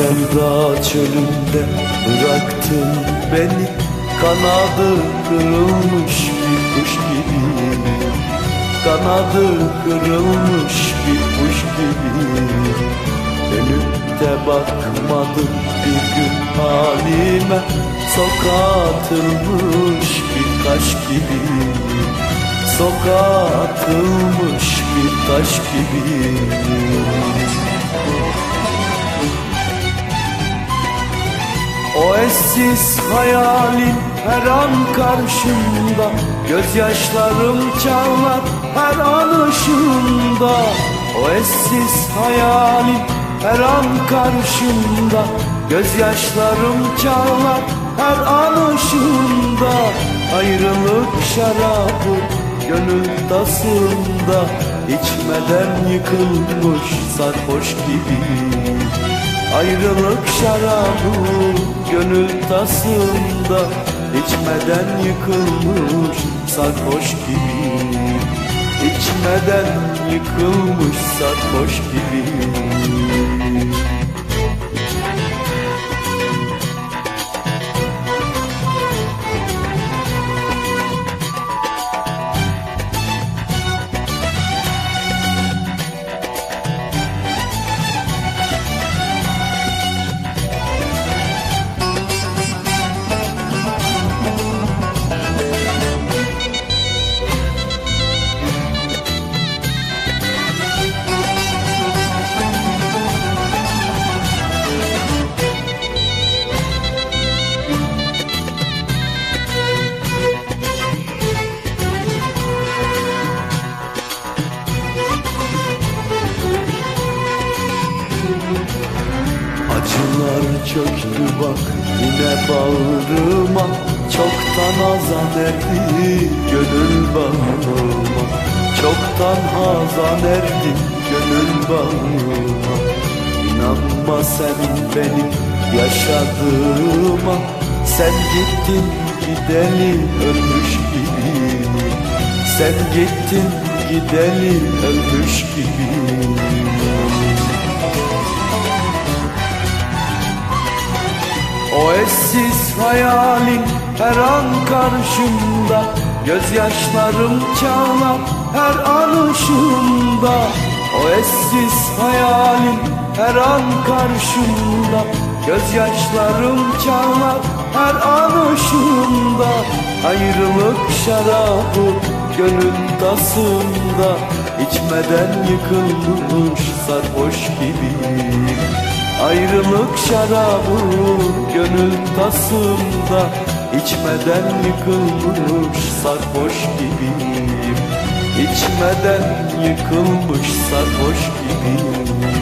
sevda çölünde bıraktın beni Kanadı kırılmış bir kuş gibi. Kanadı kırılmış bir kuş gibi. Dönüp de bakmadın bir gün halime Sokağa atılmış bir taş gibi. Sokağa atılmış bir taş gibi O eşsiz hayalin her an karşımda. Gözyaşlarım çağlar her an ışığında. O eşsiz hayalin her an karşımda. Gözyaşlarım çağlar her an ışığında. Ayrılık şarabı gönül tasında. İçmeden yıkılmış sarhoş gibi Ayrılık şarabı gönül tasında İçmeden yıkılmış sarhoş gibi. İçmeden yıkılmış sarhoş gibi çöktü bak yine bağrıma. Çoktan azan erdi gönül bağrıma. Çoktan hazan erdi gönül bağrıma. İnanma sen benim yaşadığıma. Sen gittin gideli ölmüş gibi. Sen gittin gideli ölmüş gibi O eşsiz hayalin her an karşımda. Gözyaşlarım çağlar her an ışığımda. O eşsiz hayalin her an karşımda. Gözyaşlarım çağlar her an ışığımda. Ayrılık şarabı gönül tasında. İçmeden yıkılmış sarhoş gibi Ayrılık şarabı gönül tasında İçmeden yıkılmış sarhoş gibiyim. İçmeden yıkılmış sarhoş gibiyim